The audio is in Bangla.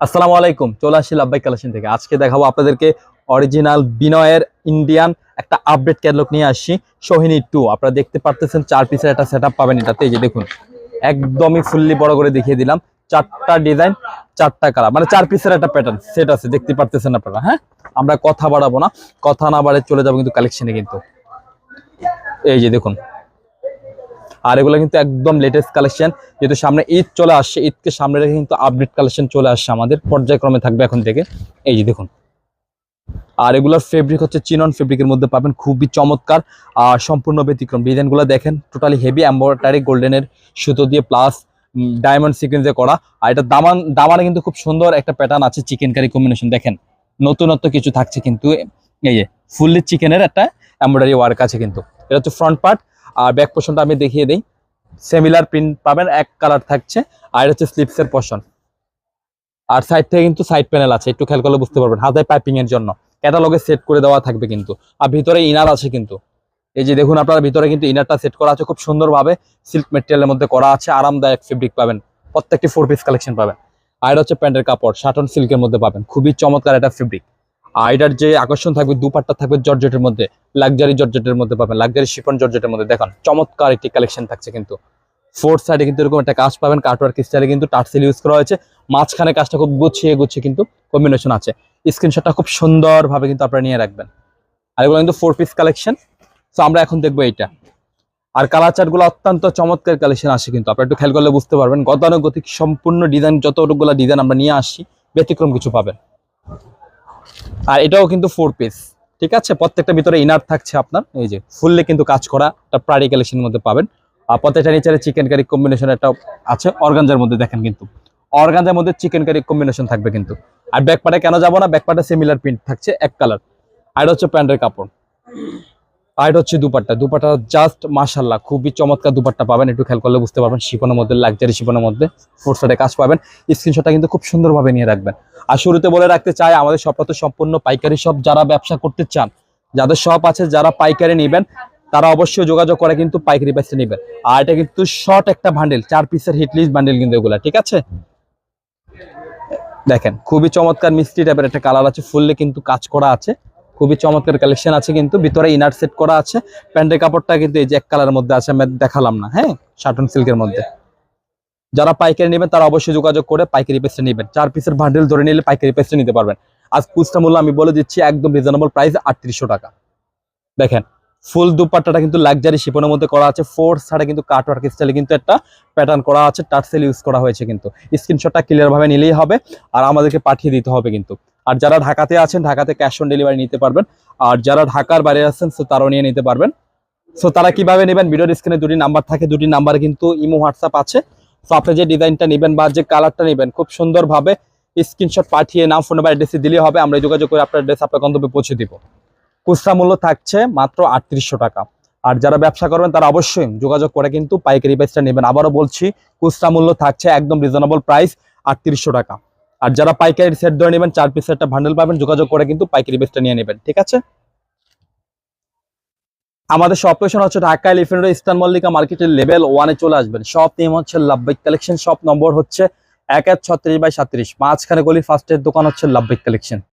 আসসালামু আলাইকুম, চলে আসছি লাভবাই কালেকশন থেকে। আজকে দেখাবো আপনাদেরকে অরিজিনাল বিনয়ের ইন্ডিয়ান একটা আপডেট ক্যাটলগ নিয়ে আসছি সোহিনী টু আপনারা দেখতে পারতেছেন চার পিসের একটা সেট পাবেন এটাতে, এই যে দেখুন, একদমই ফুললি বড় করে দেখিয়ে দিলাম, চারটা ডিজাইন চারটা কালার মানে চার পিসের একটা প্যাটার্ন সেট আছে, দেখতে পারতেছেন আপনারা হ্যাঁ? আমরা কথা বাড়াবো না, কথা না বাড়ে চলে যাব কিন্তু কালেকশনে কিন্তু। এই যে দেখুন আর এগুলো কিন্তু একদম লেটেস্ট কালেকশন যেহেতু সামনে ঈদ চলে আসছে, ঈদকে সামনে রেখে কিন্তু আপডেট কালেকশন চলে আসছে আমাদের, পর্যায়ক্রমে থাকবে এখন থেকে। এই যে দেখুন। আর এগুলোর ফেব্রিক হচ্ছে চিনন ফেব্রিকের মধ্যে পাবেন, খুবই চমৎকার, আর সম্পূর্ণ ব্যতিক্রম। ডিজাইনগুলো দেখেন টোটালি হেভি এম্বয়ডারি গোল্ডেনের সুতো দিয়ে প্লাস ডায়মন্ড সিকোয়েন্সে করা। আর এটা দামান, দামানে কিন্তু খুব সুন্দর একটা প্যাটার্ন আছে চিকেন কারি কম্বিনেশন দেখেন। নতুনত্ব কিছু থাকছে কিন্তু, এই যে ফুললি চিকেনের একটা এম্বয়ডারি ওয়ার্ক আছে কিন্তু। এটা হচ্ছে ফ্রন্ট পার্ট আর ব্যাক পোর্শনটা আমি দেখিয়ে দিই। সেমিলার প্রিন্ট পাবেন, এক কালার থাকছে, আর হচ্ছে স্লিপসের পোর্শন আর সাইড থেকে কিন্তু সাইড প্যানেল আছে, একটু খেয়াল করলে বুঝতে পারবেন, হাতে পাইপিং এর জন্য। ক্যাটালগে সেট করে দেওয়া থাকবে কিন্তু। আর ভিতরে ইনার আছে কিন্তু। এই যে দেখুন, আপনার ভিতরে কিন্তু ইনারটা সেট করা আছে খুব সুন্দরভাবে। সিল্ক মেটেরিয়ালের মধ্যে করা আছে, আরামদায়ক ফেব্রিক পাবেন। প্রত্যেকটি ফোর পিস কালেকশন পাবেন। আর হচ্ছে প্যান্টের কাপড় শাটন সিল্কের মধ্যে পাবেন। খুবই চমৎকার একটা ফেব্রিক আর যে আকর্ষণ থাকবে, দুপাট্টা থাকবে জর্জেটের মধ্যে, লাক্সারি জর্জেটের মধ্যে পাবেন, লাক্সারি শিপন জর্জেটের মধ্যে। দেখুন, চমৎকার একটি কালেকশন থাকছে কিন্তু। ফোর্থ সাইডে কিন্তু এরকম একটা কাজ পাবেন কাটওয়ার্ক স্টাইলে কিন্তু টার্সেল ইউজ করা হয়েছে। মাঝখানে কাজটা খুব গুছিয়ে গুছিয়ে কিন্তু কম্বিনেশন আছে। স্ক্রিনশটটা খুব সুন্দরভাবে কিন্তু আপনারা নিয়ে রাখবেন। আর এগুলো কিন্তু ফোর পিস কালেকশন তো আমরা এখন দেখব এইটা। আর কালার চার্টগুলো অত্যন্ত চমৎকার কালেকশন আসে কিন্তু। আপনারা একটু খেয়াল করলে বুঝতে পারবেন। গতানুগতিক, সম্পূর্ণ ডিজাইন যতগুলো ডিজাইন আমরা নিয়ে আসছি, ব্যতিক্রম কিছু পাবেন। আর এটাও কিন্তু ফোর পিস ঠিক আছে? প্রত্যেকটা ভিতরে ইনার থাকছে আপনার, এই যে ফুললে কিন্তু কাজ করা একটা প্রাড়ি কালেকশনের মধ্যে পাবেন। আর প্রত্যেকটা নিচারে চিকেন কারি কম্বিনেশন একটা আছে অর্গানজার মধ্যে দেখেন কিন্তু। অর্গানজার মধ্যে চিকেন কারি কম্বিনেশন থাকবে কিন্তু। আর ব্যাকপাটে কেন যাব না? ব্যাকপাটে সিমিলার প্রিন্ট থাকছে, এক কালার আর হচ্ছে প্যান্টের কাপড়। আর এটা হচ্ছে দুপাট্টা। দুপাট্টা জাস্ট মাশাল্লাহ খুবই চমৎকার দুপাট্টা পাবেন। একটু খেয়াল করলে বুঝতে পারবেন শিপনের মধ্যে লাক্সারি শিপনের মধ্যে ফোর সাইডে কাজ পাবেন। স্ক্রিনশটটা কিন্তু খুব সুন্দরভাবে নিয়ে রাখবেন। আর শুরুতে বলে রাখতে চাই, আমাদের শপটা তো সম্পূর্ণ পাইকারি সব যারা ব্যবসা করতে চান, যাদের সব আছে, যারা পাইকারি নেবেন, তারা অবশ্যই যোগাযোগ করে কিন্তু পাইকারি প্রাইসে নেবেন। আর এটা কিন্তু শর্ট একটা বান্ডেল চার পিসের হিটলিস্ট বান্ডেল কিন্তু এগুলা, ঠিক আছে? দেখেন, খুবই চমৎকার মিষ্টি টাইপের একটা কালার আছে ফুললে কিন্তু কাজ করা আছে। খুবই চমৎকার কালেকশন আছে কিন্তু, ভিতরে ইনার সেট করা আছে। প্যান্টের কাপড়টা কিন্তু এই যে এক কালারের মধ্যে আছে, আমি দেখালাম না হ্যাঁ? শাটন সিল্কের মধ্যে। যারা পাইকারি নেবেন, তারা অবশ্যই যোগাযোগ করে পাইকারি পেসে নেবেন। চার পিসের বান্ডেল ধরে নিলে পাইকারি পেসে নিতে পারবেন। আজ খুচরা মূল্য আমি বলে দিচ্ছি, একদম রিজনেবল প্রাইস আটত্রিশশো টাকা। দেখেন, ফুল দুপাট্টাটা কিন্তু লাক্সারি শিপনের মধ্যে করা আছে। ফোর সাইডে কিন্তু কাট ওয়ার্ক স্টাইলে কিন্তু একটা প্যাটার্ন করা আছে। টার্সেল ইউজ করা হয়েছে কিন্তু। স্ক্রিনশটটা ক্লিয়ার ভাবে নিলেই হবে। আর আমাদেরকে পাঠিয়ে দিতে হবে কিন্তু। আর যারা ঢাকাতে আছেন, ঢাকাতে ক্যাশ অন ডেলিভারি নিতে পারবেন। আর যারা ঢাকার বাইরে আছেন সো তারাও নিয়ে নিতে পারবেন। সো তারা কীভাবে নেবেন? ভিডিওর স্ক্রিনে দুটি নাম্বার থাকে, দুটি নাম্বার কিন্তু ইমো হোয়াটসঅ্যাপ আছে। তো আপনি যে ডিজাইনটা নেবেন বা যে কালারটা নেবেন, খুব সুন্দরভাবে স্ক্রিনশট পাঠিয়ে নাম ফোন নাম্বার অ্যাড্রেসে দিলে হবে। আমরা যোগাযোগ করে আপনার অ্যাড্রেস আপনার গন্তব্যে পৌঁছে দিব। খুচরা মূল্য থাকছে মাত্র আটত্রিশশো টাকা। আর যারা ব্যবসা করবেন, তারা অবশ্যই যোগাযোগ করে কিন্তু পাইকারি প্রাইসটা নেবেন। আবারও বলছি, খুচরা মূল্য থাকছে একদম রিজনেবল প্রাইস আটত্রিশশো টাকা। আর যারা পাইকারি সেট ধরে নেবেন, চার পিসের একটা ভান্ডেল পাবেন, যোগাযোগ করে কিন্তু পাইকারি বেসটা নিয়ে নেবেন, ঠিক আছে? আমাদের শপ লোকেশন হচ্ছে Dhaka elephant road eastern Mallika মার্কেটের লেভেল ওয়ানে চলে আসবেন। শপ নেম হচ্ছে লাভবিক কালেকশন শপ নম্বর হচ্ছে এক এক ছত্রিশ বাই সাত্রিশ। মাঝখানে গলি ফার্স্টের দোকান হচ্ছে লাভবিক কালেকশন